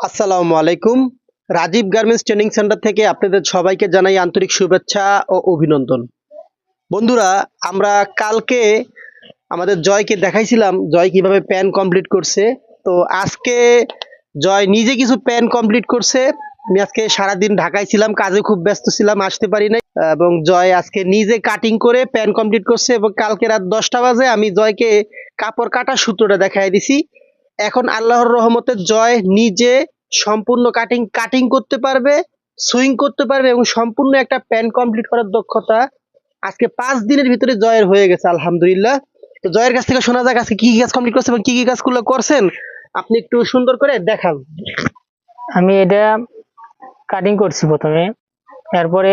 আসসালামু আলাইকুম। Rajib garments training centre থেকে আপনাদের সবাইকে জানাই আন্তরিক শুভেচ্ছা ও অভিনন্দন। বন্ধুরা, আমরা কালকে আমাদের জয়কে দেখাইছিলাম। জয় কীভাবে প্যান কমপ্লিট করছে। তো আজকে জয় নিজে কিছু প্যান কমপ্লিট করছে। আমি আজকে সারাদিন ঢাকায় ছিলাম, কাজে খুব ব্যস্ত ছিলাম, আসতে পারি নাই। এবং জয় আজকে নিজে কাটিং করে প্যান কমপ্লিট করছে এবং কালকে রাত দশটা বাজে আমি জয়কে কাপড় কাটার সূত্রটা দেখাই দিছি। এখন আল্লাহর রহমতে জয় নিজে সম্পূর্ণ কাটিং কাটিং করতে পারবে সুইং করতে পারবে এবং সম্পূর্ণ একটা প্যান কমপ্লিট করার দক্ষতা আজকে পাঁচ দিনের ভিতরে জয়ের হয়ে গেছে আলহামদুলিল্লাহ। তো জয়ের কাছ থেকে শোনা যাক আজকে কি কি কাজ কমপ্লিট করছে এবং কি কি কাজগুলো করছেন। আপনি একটু সুন্দর করে দেখান। আমি এটা কাটিং করছি প্রথমে তারপরে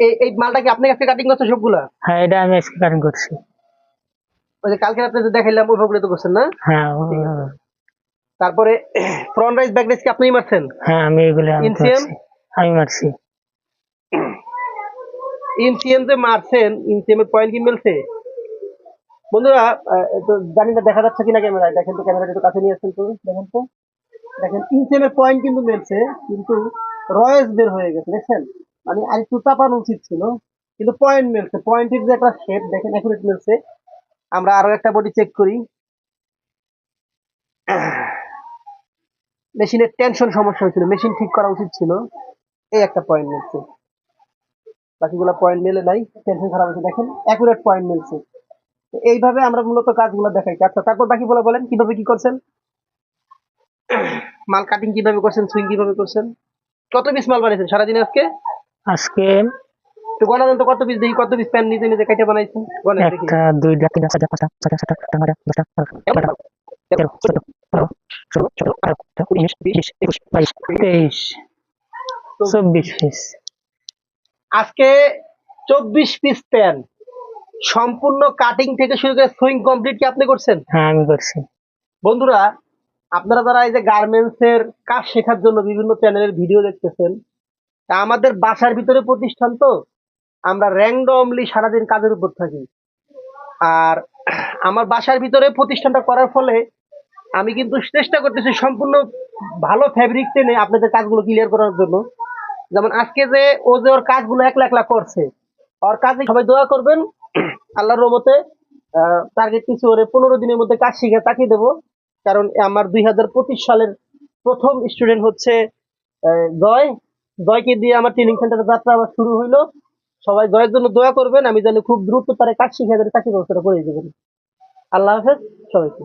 এই- এই মালটা কি আপনি কাছে কাটিং করছে সবগুলা? হ্যাঁ এটা আমি আজকে কাটিং করছি। ওই যে কালকে রাত্রে যে দেখাইলাম ওইভাবে তো করছেন না? হ্যাঁ তারপরে ফ্রন্ট রাইস ব্যাক রাইস কি আপনিই মারছেন? হ্যাঁ আমি এগুলো? পারছি। আমি মারছি। ইনসিএম যে মারছেন ইনসিএম এর পয়েন্ট কি মিলছে? বন্ধুরা তো জানি না দেখা যাচ্ছে কিনা ক্যামেরায় দেখেন তো ক্যামেরাটা একটু কাছে নিয়ে আসছেন তো দেখেন তো। দেখেন ইনসিএম এর পয়েন্ট কিন্তু মিলছে কিন্তু রয়েস বের হয়ে গেছে দেখছেন? মানে আর একটু চাপানো উচিত ছিল কিন্তু পয়েন্ট মিলছে। পয়েন্টের যে একটা শেপ দেখেন অ্যাকুরেট মিলছে। আমরা আরও একটা বডি চেক করি। মেশিনের টেনশন সমস্যা হয়েছিল মেশিন ঠিক করা উচিত ছিল। এই একটা পয়েন্ট মিলছে। বাকিগুলো পয়েন্ট মেলে নাই টেনশন খারাপ হয়েছে। দেখেন অ্যাকুরেট পয়েন্ট মিলছে। এইভাবে আমরা মূলত কাজগুলো দেখাই। আচ্ছা তারপর বাকি বলে বলেন, কীভাবে কি করছেন? মাল কাটিং কীভাবে করছেন সুইং কীভাবে করছেন? কত পিস মাল বানিয়েছেন সারাদিন আজকে? আজকে তো গণা দেন তো কত পিস দেখি কত পিস প্যান নিজে নিজে কেটে বানাইছেন? গণেন দেখি। একটা দুইটা তিনটা চারটা পাঁচটা ছয়টা সাতটা আটটা নয়টা দশটা বারোটা তেরো চোদ্দ পনেরো ষোলো সতেরো আঠারো উনিশ বিশ একুশ বাইশ তেইশ চব্বিশ পিস। আজকে চব্বিশ পিস প্যান সম্পূর্ণ কাটিং থেকে শুরু করে সুইং কমপ্লিট কি আপনি করছেন? হ্যাঁ আমি করছি। বন্ধুরা আপনারা যারা এই যে গার্মেন্টস এর কাজ শেখার জন্য বিভিন্ন চ্যানেলের ভিডিও দেখতেছেন তা আমাদের বাসার ভিতরে প্রতিষ্ঠান তো। আমরা র্যান্ডমলি সারাদিন কাজের উপর থাকি। আর আমার বাসার ভিতরে প্রতিষ্ঠানটা করার ফলে আমি কিন্তু চেষ্টা করতেছি সম্পূর্ণ ভালো ফ্যাব্রিক টেনে আপনাদের কাজগুলো ক্লিয়ার করার জন্য। যেমন আজকে যে ও যে ওর কাজগুলো একলা একলা করছে, ওর কাজে সবাই দোয়া করবেন, আল্লাহর রহমতে টার্গেট কিছু ওরে পনেরো দিনের মধ্যে কাজ শিখে তাকিয়ে দেবো। কারণ আমার দুই হাজার পঁচিশ সালের প্রথম স্টুডেন্ট হচ্ছে জয়। জয়কে দিয়ে আমার ট্রেনিং সেন্টারের যাত্রা আবার শুরু হইল। সবাই জয়ের জন্য দোয়া করবেন, আমি জানি খুব দ্রুত তারা কাজ শিখে তাদের চাকরি ব্যবস্থাটা করে দেবেন আল্লাহ হাফেজ, সবাইকে।